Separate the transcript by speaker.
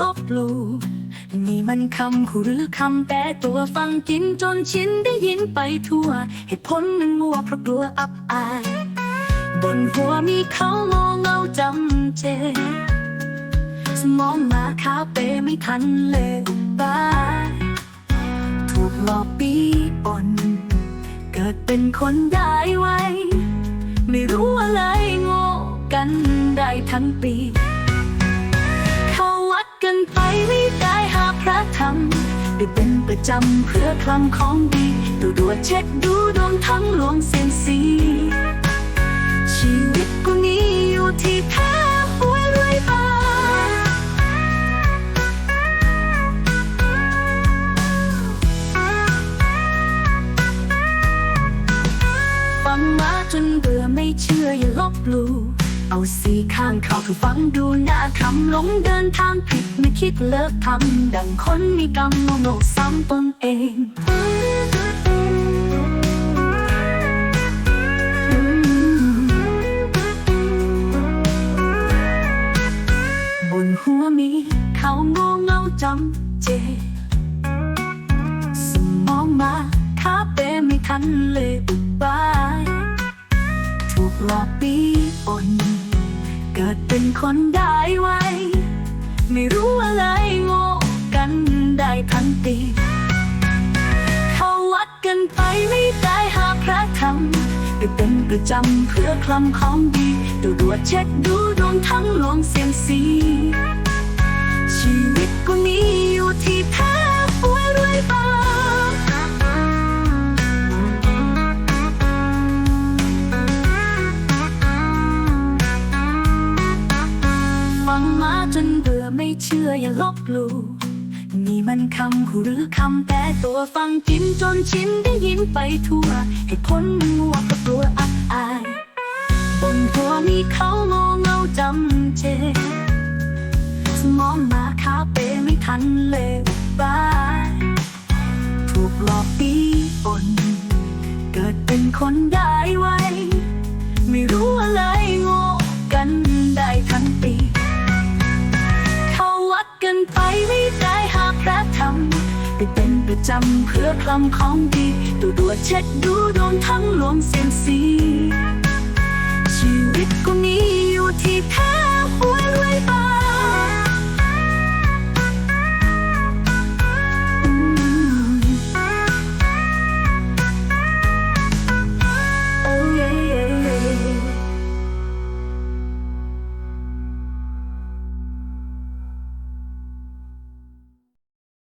Speaker 1: ลบหลู่นี่มันคำคู่หรือคำแต่ตัวฟังกินจนชินได้ยินไปทั่ว เหตุผลมันมัวเพราะกลัวอับอาย บนหัวมีเขามองเงาจำเจ สมองมาคาเปไม่ทันเลยบายถูกหลอกปีปนเกิดเป็นคนได้ไว ไม่รู้อะไรโง่กันได้ทั้งปี กันไปไม่ได้หาพระธรรมได้เป็นประจำเพื่อคลำของดีดูดวดเช็คดูดวงทั้งหลวงเซียมซีชีวิตกูนี้อยู่ที่แพ้หวยรวยบาฟังมาจนเบื่อไม่เชื่ออย่าลบหลู่ เอาสีข้างเข้าคือฟังดูน่าคำหลงเดินทางผิดไม่คิดเลิกทำดังคนมีกรรมโง่โง่ซ้ำตนเองบนหัวมีเขาโง่เงาจำเจ สมองมาคาเปไม่ทันเลยอุบาย ถูกหลอกปีปนเกิดเป็น คนได้ไว ไม่รู้อะไรโง่กันได้ทันทีเขาวัดกันไปไม่ได้หาพระธรรมไปเป็นประจำเพื่อคลำของดีดูดวดเช็คดูดวงทั้งหลวงเสียงซี จนเบื่อไม่เชื่ออย่าลบหลู่นี่มันคำคู่หรือคำแต่ตัวฟังกินจนชินได้ยินไปทั่วเหตุผลมันมัวกับกลัวอับอาย บนหัวมีเขาโง่เงาจำเจ สมองมาคาเปไม่ทันเลยบายถูกหลอกปีปนเกิดเป็นคนได้ ได้เป็นประจำเพื่อคลำของดี ดูดวดเช็ดดูดวงทั้งหลวมเสียงสี